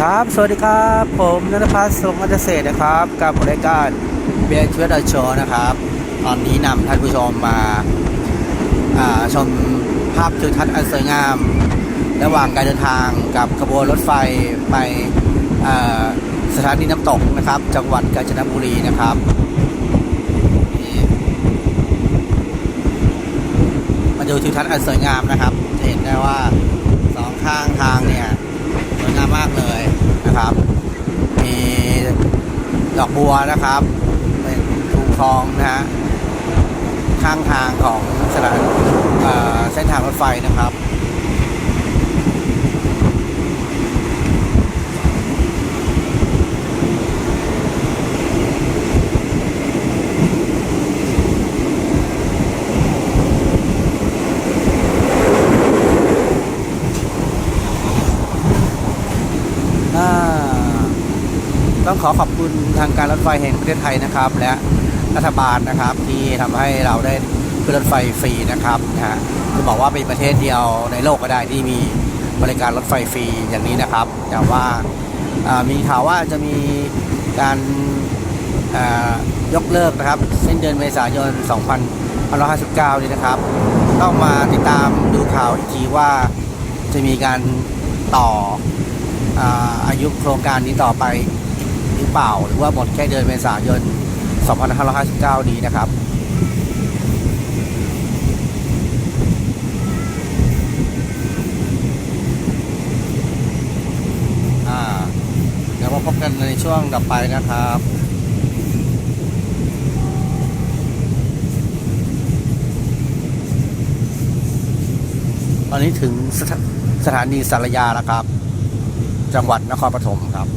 ครับ สวัสดีครับ ผมนัทพัฒน์สงฆ์เกษนะครับ กับรายการเบียร์เชื้อชว์นะครับ ตอนนี้นำท่านผู้ชมมาาชมภาพทิวทัศน์อันสวยงาม ระหว่างการเดินทางกับขบวนรถไฟไปสถานีน้ำตกนะครับ จังหวัดกาญจนบุรีนะครับมาดูทิวทัศน์อันสวยงามนะครับจะเห็นได้ว่าสองข้างทางเนี่ยสวยงามมากเลย นะครับ มีดอกบัวนะครับ เป็นทูคลองนะฮะข้างทางของสถานเส้นทางรถไฟนะครับ ต้องขอขอบคุณทางการรถไฟแห่งประเทศไทยนะครับ และรัฐบาลนะครับที่ทำให้เราได้ขึ้นรถไฟฟรีนะครับนะฮะจะบอกว่าเป็นประเทศเดียวในโลกก็ได้ที่มีบริการรถไฟฟรีอย่างนี้นะครับ แต่ว่าอ่ามีข่าวว่าจะมีการยกเลิกนะครับเส้นเดือนเมษายน 2559 นี้นะครับ ต้องมาติดตามดูข่าวอีกทีว่าจะมีการต่ออาอายุโครงการนี้ต่อไป เปล่า หรือว่าหมดแค่เดือนเมษายน 2559 นี้นะครับเดี๋ยวมาพบกันในช่วงต่อไปนะครับตอนนี้ถึงสถสถานีสารยาแล้วครับ จังหวัดนครปฐมครับ